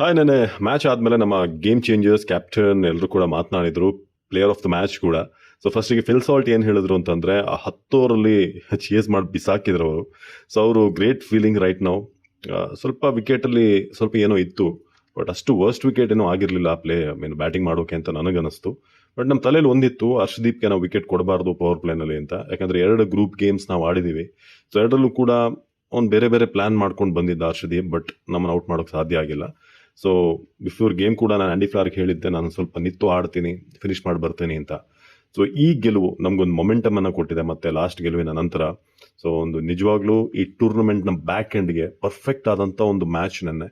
Hi ನೆನೆ match ಆದಮೇಲೆ ನಮ್ಮ ಗೇಮ್ ಚೇಂಜರ್ಸ್ ಕ್ಯಾಪ್ಟನ್ ಎಲ್ಲರೂ ಕೂಡ ಮಾತನಾಡಿದ್ರು. ಪ್ಲೇಯರ್ ಆಫ್ ದ ಮ್ಯಾಚ್ ಕೂಡ. ಸೊ ಫಸ್ಟಿಗೆ ಫಿಲ್ ಸಾಲ್ಟ್ ಏನು ಹೇಳಿದ್ರು ಅಂತಂದರೆ, ಆ ಹತ್ತೋರಲ್ಲಿ ಚೇಸ್ ಮಾಡಿ ಬಿಸಾಕಿದ್ರು ಅವರು. ಸೊ ಅವರು ಗ್ರೇಟ್ ಫೀಲಿಂಗ್ ರೈಟ್ ನಾವು ಸ್ವಲ್ಪ ವಿಕೆಟಲ್ಲಿ ಸ್ವಲ್ಪ ಏನೋ ಇತ್ತು. ಬಟ್ ಅಷ್ಟು ವರ್ಸ್ಟ್ ವಿಕೆಟ್ ಏನೋ ಆಗಿರಲಿಲ್ಲ ಆ ಪ್ಲೇ ಮೀನ್ ಬ್ಯಾಟಿಂಗ್ ಮಾಡೋಕೆ ಅಂತ ನನಗನ್ನಿಸ್ತು ಬಟ್ ನಮ್ಮ ತಲೆಯಲ್ಲಿ ಒಂದಿತ್ತು. ಹರ್ಷದೀಪ್ಗೆ ನಾವು ವಿಕೆಟ್ ಕೊಡಬಾರ್ದು ಪವರ್ ಪ್ಲೇನಲ್ಲಿ ಅಂತ. ಯಾಕಂದರೆ ಎರಡು ಗ್ರೂಪ್ ಗೇಮ್ಸ್ ನಾವು ಆಡಿದ್ದೀವಿ ಸೊ ಎರಡರಲ್ಲೂ ಕೂಡ ಅವ್ನು ಬೇರೆ ಬೇರೆ ಪ್ಲ್ಯಾನ್ ಮಾಡ್ಕೊಂಡು ಬಂದಿದ್ದ ಹರ್ಷದೀಪ್ ಬಟ್ ನಮ್ಮನ್ನು ಔಟ್ ಮಾಡೋಕ್ಕೆ ಸಾಧ್ಯ ಆಗಿಲ್ಲ. ಸೊ ಬಿಫೋರ್ ಗೇಮ್ ಕೂಡ ನಾನು ಆ್ಯಂಡಿ ಫ್ಲಾರ್ಗೆ ಹೇಳಿದ್ದೆ, ನಾನು ಸ್ವಲ್ಪ ನಿತ್ತು ಆಡ್ತೀನಿ ಫಿನಿಶ್ ಮಾಡಿ ಬರ್ತೀನಿ ಅಂತ. ಸೊ ಈ ಗೆಲುವು ನಮಗೊಂದು ಮೊಮೆಂಟಮ್ ಅನ್ನು ಕೊಟ್ಟಿದೆ ಮತ್ತೆ ಲಾಸ್ಟ್ ಗೆಲುವಿನ ನಂತರ. ಸೊ ಒಂದು ನಿಜವಾಗ್ಲೂ ಈ ಟೂರ್ನಮೆಂಟ್ನ ಬ್ಯಾಕ್ ಎಂಡ್ಗೆ ಪರ್ಫೆಕ್ಟ್ ಆದಂಥ ಒಂದು ಮ್ಯಾಚ್ ನೆನ್ನೆ.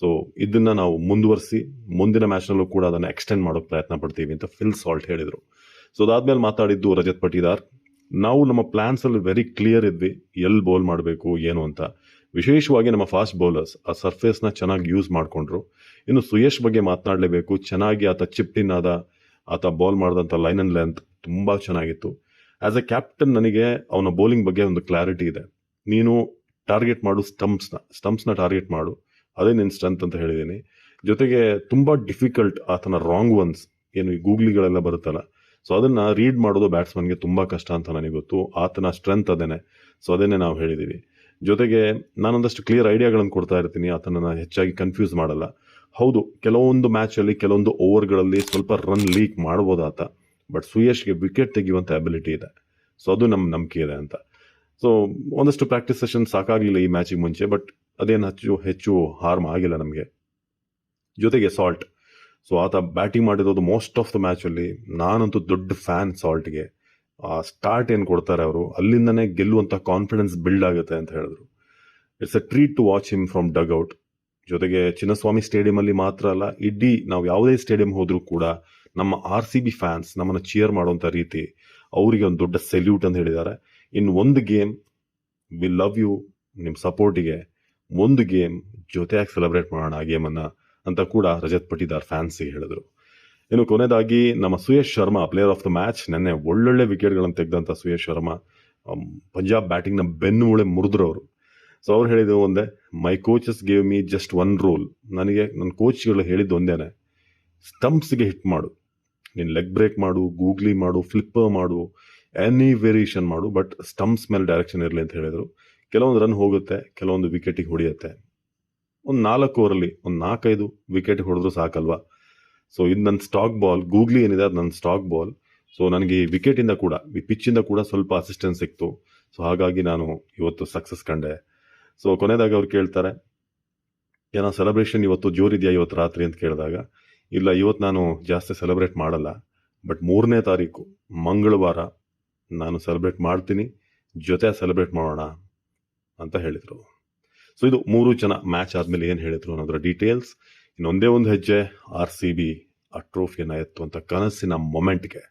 ಸೊ ಇದನ್ನ ನಾವು ಮುಂದುವರಿಸಿ, ಮುಂದಿನ ಮ್ಯಾಚ್ನಲ್ಲೂ ಕೂಡ ಅದನ್ನು ಎಕ್ಸ್ಟೆಂಡ್ ಮಾಡೋಕೆ ಪ್ರಯತ್ನ ಪಡ್ತೀವಿ ಅಂತ ಫಿಲ್ ಸಾಲ್ಟ್ ಹೇಳಿದರು. ಸೊ ಅದಾದ್ಮೇಲೆ ಮಾತಾಡಿದ್ದು ರಜತ್ ಪಟೀದಾರ್. ನಾವು ನಮ್ಮ ಪ್ಲಾನ್ಸಲ್ಲಿ ವೆರಿ ಕ್ಲಿಯರ್ ಇದ್ವಿ, ಎಲ್ಲಿ ಬೌಲ್ ಮಾಡಬೇಕು, ಏನು ಅಂತ. ವಿಶೇಷವಾಗಿ ನಮ್ಮ ಫಾಸ್ಟ್ ಬೌಲರ್ಸ್ ಆ ಸರ್ಫೇಸ್ನ ಚೆನ್ನಾಗಿ ಯೂಸ್ ಮಾಡಿಕೊಂಡ್ರು. ಇನ್ನು ಸುಯಶ್ ಬಗ್ಗೆ ಮಾತನಾಡಲೇಬೇಕು. ಚೆನ್ನಾಗಿ ಆತ ಚಿಪ್ಟಿನ್ ಆದ, ಆತ ಬಾಲ್ ಮಾಡಿದಂಥ ಲೈನ್ ಅಂಡ್ ಲೆಂತ್ ತುಂಬ ಚೆನ್ನಾಗಿತ್ತು. ಆ್ಯಸ್ ಎ ಕ್ಯಾಪ್ಟನ್ ನನಗೆ ಅವನ ಬೌಲಿಂಗ್ ಬಗ್ಗೆ ಒಂದು ಕ್ಲಾರಿಟಿ ಇದೆ. ನೀನು ಟಾರ್ಗೆಟ್ ಮಾಡು ಸ್ಟಂಪ್ಸ್ನ ಸ್ಟಂಪ್ಸ್ನ ಟಾರ್ಗೆಟ್ ಮಾಡು. ಅದೇ ನಿನ್ನ ಸ್ಟ್ರೆಂತ್ ಅಂತ ಹೇಳಿದ್ದೀನಿ ಜೊತೆಗೆ ತುಂಬ ಡಿಫಿಕಲ್ಟ್ ಆತನ ರಾಂಗ್ ಒನ್ಸ್ ಏನು ಈ ಗೂಗ್ಲಿಗಳೆಲ್ಲ ಬರುತ್ತಲ್ಲ. ಸೊ ಅದನ್ನು ರೀಡ್ ಮಾಡೋದು ಬ್ಯಾಟ್ಸ್ಮನ್ಗೆ ತುಂಬ ಕಷ್ಟ ಅಂತ ನನಗೆ ಗೊತ್ತು. ಆತನ ಸ್ಟ್ರೆಂತ್ ಅದೇನೆ. ಸೊ ಅದನ್ನೇ ನಾವು ಹೇಳಿದ್ದೀವಿ ಜೊತೆಗೆ ನಾನೊಂದಷ್ಟು ಕ್ಲಿಯರ್ ಐಡಿಯಾಗಳನ್ನು ಕೊಡ್ತಾ ಇರ್ತೀನಿ, ಆತನನ್ನು ಹೆಚ್ಚಾಗಿ ಕನ್ಫ್ಯೂಸ್ ಮಾಡಲ್ಲ. ಹೌದು, ಕೆಲವೊಂದು ಮ್ಯಾಚಲ್ಲಿ ಕೆಲವೊಂದು ಓವರ್ಗಳಲ್ಲಿ ಸ್ವಲ್ಪ ರನ್ ಲೀಕ್ ಮಾಡ್ಬೋದು ಆತ ಬಟ್ ಸುಯಶ್ಗೆ ವಿಕೆಟ್ ತೆಗೆಯುವಂಥ ಅಬಿಲಿಟಿ ಇದೆ. ಸೊ ಅದು ನಮ್ಮ ನಂಬಿಕೆ ಇದೆ ಅಂತ. ಸೊ ಒಂದಷ್ಟು ಪ್ರಾಕ್ಟೀಸ್ ಸೆಷನ್ ಸಾಕಾಗಲಿಲ್ಲ ಈ ಮ್ಯಾಚಿಗೆ ಮುಂಚೆ ಬಟ್ ಅದೇನು ಹೆಚ್ಚು ಹೆಚ್ಚು ಹಾರ್ಮ್ ಆಗಿಲ್ಲ ನಮಗೆ. ಜೊತೆಗೆ ಸಾಲ್ಟ್ ಸೊ ಆತ ಬ್ಯಾಟಿಂಗ್ ಮಾಡಿರೋದು ಮೋಸ್ಟ್ ಆಫ್ ದ ಮ್ಯಾಚಲ್ಲಿ ನಾನಂತೂ ದೊಡ್ಡ ಫ್ಯಾನ್ ಸಾಲ್ಟ್ಗೆ ಆ ಸ್ಟಾರ್ಟ್ ಏನು ಕೊಡ್ತಾರೆ ಅವರು? ಅಲ್ಲಿಂದನೇ ಗೆಲ್ಲುವಂಥ ಕಾನ್ಫಿಡೆನ್ಸ್ ಬಿಲ್ಡ್ ಆಗುತ್ತೆ ಅಂತ ಹೇಳಿದ್ರು. It's a treat to watch him from dugout ಜೊತೆಗೆ ಚಿನ್ನಸ್ವಾಮಿ ಸ್ಟೇಡಿಯಮಲ್ಲಿ ಮಾತ್ರ ಅಲ್ಲ, ಇಡೀ ನಾವು ಯಾವುದೇ ಸ್ಟೇಡಿಯಂ ಹೋದರೂ ಕೂಡ ನಮ್ಮ ಆರ್ ಸಿ ಬಿ ಫ್ಯಾನ್ಸ್ ನಮ್ಮನ್ನು ಚಿಯರ್ ಮಾಡುವಂಥ ರೀತಿ ಅವರಿಗೆ ಒಂದು ದೊಡ್ಡ ಸೆಲ್ಯೂಟ್ ಅಂತ ಹೇಳಿದ್ದಾರೆ. ಇನ್ನು ಒಂದು ಗೇಮ್ ವಿ ಲವ್ ಯು ನಿಮ್ಮ ಸಪೋರ್ಟಿಗೆ ಒಂದು ಗೇಮ್ ಜೊತೆಯಾಗಿ ಸೆಲೆಬ್ರೇಟ್ ಮಾಡೋಣ ಆ ಗೇಮನ್ನು ಅಂತ ಕೂಡ ರಜತ್ ಪಟಿದಾರ್ ಫ್ಯಾನ್ಸಿಗೆ ಹೇಳಿದರು. ಇನ್ನು ಕೊನೆಯದಾಗಿ ನಮ್ಮ Suyash Sharma player of the match ನೆನ್ನೆ ಒಳ್ಳೊಳ್ಳೆ ವಿಕೆಟ್ಗಳನ್ನು ತೆಗೆದಂಥ ಸುಯೇಶ್ ಶರ್ಮಾ ಪಂಜಾಬ್ ಬ್ಯಾಟಿಂಗ್ನ ಬೆನ್ನು ಮೂಳೆ ಮುರಿದ್ರು ಅವರು ಸೊ ಅವ್ರು ಹೇಳಿದ್ದು ಒಂದೇ my coaches gave me just one role ನನಗೆ ನನ್ನ ಕೋಚ್ಗಳು ಹೇಳಿದ್ದು ಒಂದೇನೆ ಸ್ಟಂಪ್ಸ್ಗೆ ಹಿಟ್ ಮಾಡು. ನೀನು ಲೆಗ್ ಬ್ರೇಕ್ ಮಾಡು ಗೂಗ್ಲಿ ಮಾಡು ಫ್ಲಿಪ್ಪರ್ ಮಾಡು ಎನಿ ವೇರಿಯೇಷನ್ ಮಾಡು ಬಟ್ ಸ್ಟಂಪ್ಸ್ ಮೇಲೆ ಡೈರೆಕ್ಷನ್ ಇರಲಿ ಅಂತ ಹೇಳಿದರು. ಕೆಲವೊಂದು ರನ್ ಹೋಗುತ್ತೆ, ಕೆಲವೊಂದು ವಿಕೆಟಿಗೆ ಹೊಡೆಯುತ್ತೆ. ಒಂದು ನಾಲ್ಕು ಓವರಲ್ಲಿ ಒಂದು ನಾಲ್ಕೈದು ವಿಕೆಟ್ ಹೊಡೆದ್ರು ಸಾಕಲ್ವಾ? ಸೊ ಇದು ನನ್ನ ಸ್ಟಾಕ್ ಬಾಲ್ ಗೂಗ್ಲಿ ಏನಿದೆ ಅದು ನನ್ನ ಸ್ಟಾಕ್ ಬಾಲ್ ಸೊ ನನಗೆ ವಿಕೆಟಿಂದ ಕೂಡ, ಈ ಪಿಚ್ಚಿಂದ ಕೂಡ ಸ್ವಲ್ಪ ಅಸಿಸ್ಟೆನ್ಸ್ ಸಿಕ್ತು. ಸೊ ಹಾಗಾಗಿ ನಾನು ಇವತ್ತು ಸಕ್ಸಸ್ ಕಂಡೆ. ಸೊ ಕೊನೆಯದಾಗಿ ಅವ್ರು ಕೇಳ್ತಾರೆ, ಏನೋ ಸೆಲೆಬ್ರೇಷನ್ ಇವತ್ತು ಜೋರಿದೆಯಾ ಇವತ್ತು ರಾತ್ರಿ ಅಂತ ಕೇಳಿದಾಗ, ಇಲ್ಲ, ಇವತ್ತು ನಾನು ಜಾಸ್ತಿ ಸೆಲೆಬ್ರೇಟ್ ಮಾಡಲ್ಲ. ಬಟ್ ಮೂರನೇ ತಾರೀಕು, ಮಂಗಳವಾರ ನಾನು ಸೆಲೆಬ್ರೇಟ್ ಮಾಡ್ತೀನಿ. ಜೊತೆ ಸೆಲೆಬ್ರೇಟ್ ಮಾಡೋಣ ಅಂತ ಹೇಳಿದರು. ಸೊ ಇದು ಮೂರು ಜನ ಮ್ಯಾಚ್ ಆದಮೇಲೆ ಏನು ಹೇಳಿದರು ಅನ್ನೋದ್ರ ಡೀಟೇಲ್ಸ್ ಇನ್ನೊಂದೇ ಒಂದು ಹೆಜ್ಜೆ ಆರ್ ಸಿ ಬಿ ಆ ಟ್ರೋಫಿಯನ್ನು ಎತ್ತುವಂಥ ಕನಸಿನ ಮೊಮೆಂಟ್ಗೆ